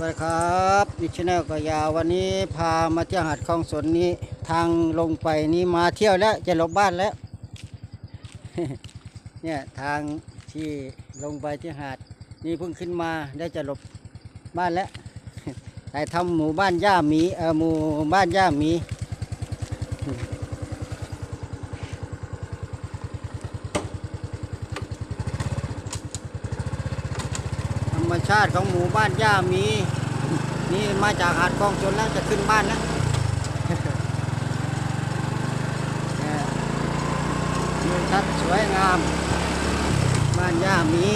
วัสดีครับดิชแนลกยาวันนี้พามาเที่ยวหาดคลองสนนี้ทางลงไปนี้มาเที่ยวแล้วจะลบบ้านแล้ว เนี่ยทางที่ลงไปที่หาดนี่เพิ่งขึ้นมาได้จะลบบ้านแล้วแต่ทำหมู่บ้านย่าหมีเออหมู่บ้านย่าหมี รมชาติของหมู่บ้านย่ามี นี่มาจากหาดคลองชนแล้วจะขึ้นบ้านแล้วเนี่ยวิวทัศน์สวยงาม บ้านย่ามี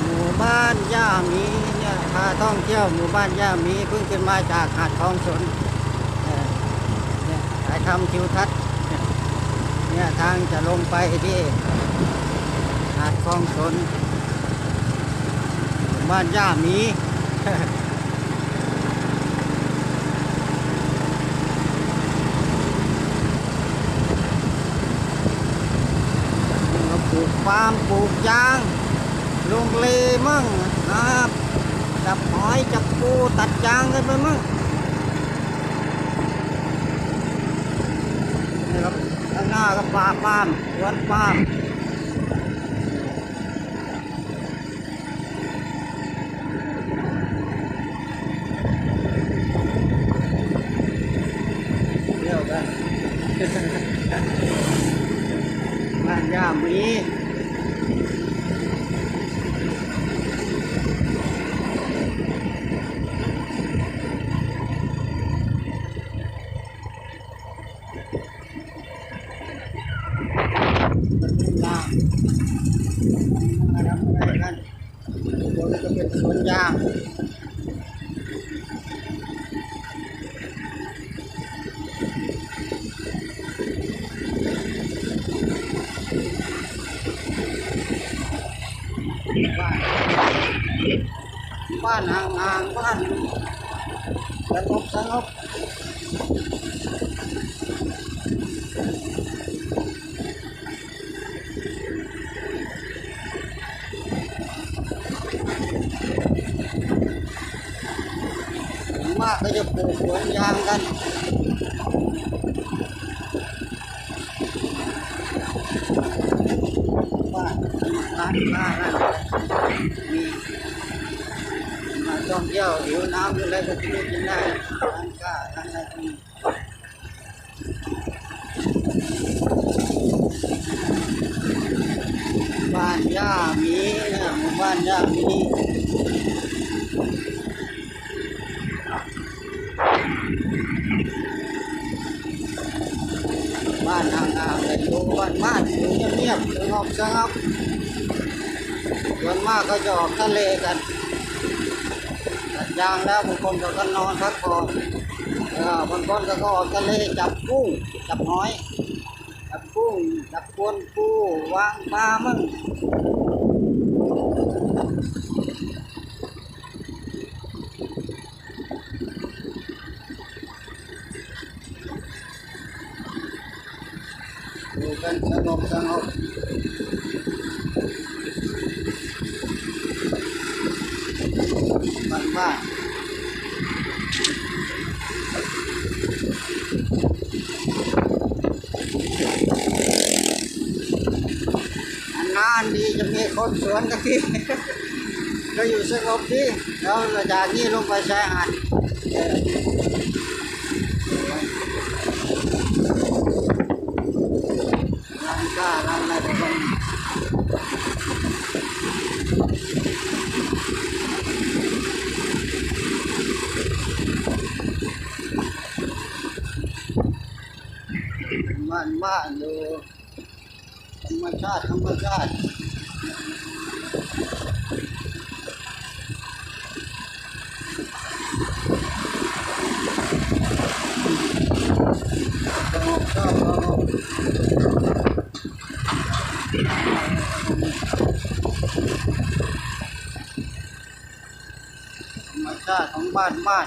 หมู่บ้านย่ามีเนี่ยพาท่องเที่ยวหมู่บ้านย่ามีเพิ่งขึ้นมาจากหาดคลองชนเออเนี่ยถ่ายทำทิวทัศน์เนี่ยทางจะลงไปที่หาดคลองชน บ้านย่ามีปลูกปาล์มปลูกยางลงเลมั่งนะครับจับหอยจับปูตัดยางกันไปมั่งนี่ครับข้างหน้าก็ป่าปาล์มสวนปาล์ม เที่ยวกัน บ้านย่ามีลา มาทำอะไรกันตรงนี้ก็เป็นสวนยางบ้านบ้านห่างๆบ้านสงบสงบส่วนมากก็จะปลูกสวนยางกันบ้านร้านค้าร้านมีมาท่องเที่ยวหิวน้ำอะไรก็ที่นี่กินได้ร้านค้าร้านอะไรก็มี บ้านย่ามีนะหมู่บ้านย่ามีบ้านห่างๆแต่อยู่บ้านบ้านอยู่เงียบๆสงบสงบส่วนมากก็จะออกทะเลกันตัดยางแล้วบางคนก็ก็นอนพักผ่อนบางคนก็ก็ออกทะเลจับกุ้งจับหอยจับกุ้งจับปวนปูวางปลามั่ง กันสงบสงบบ้านบ้านนานดีจะมีคนสวนกันทีก็อยู่สงบดีแล้วจากนี้ลงไปชายหาดเออร้านค้าร้านอะไรก็ต้องบ้านบ้านดูธรรมชาติธรรมชาติชอบธรรมชาติของบ้านบ้าน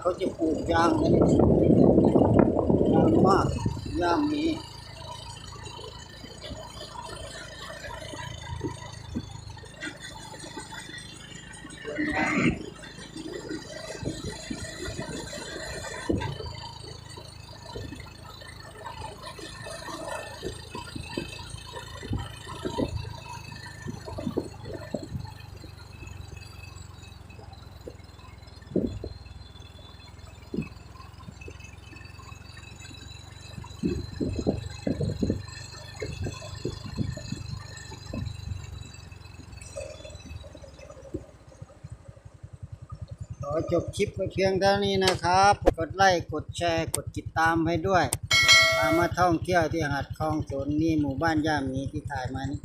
เขาจะปลูกยางกันยางมากย่ามมี ขอจบคลิปไว้เพียงเท่านี้นะครับ กดไลค์ กดแชร์ กดติดตามให้ด้วยพามาท่องเที่ยวที่หาดคลองสนนี่หมู่บ้านย่ามีที่ถ่ายมานี่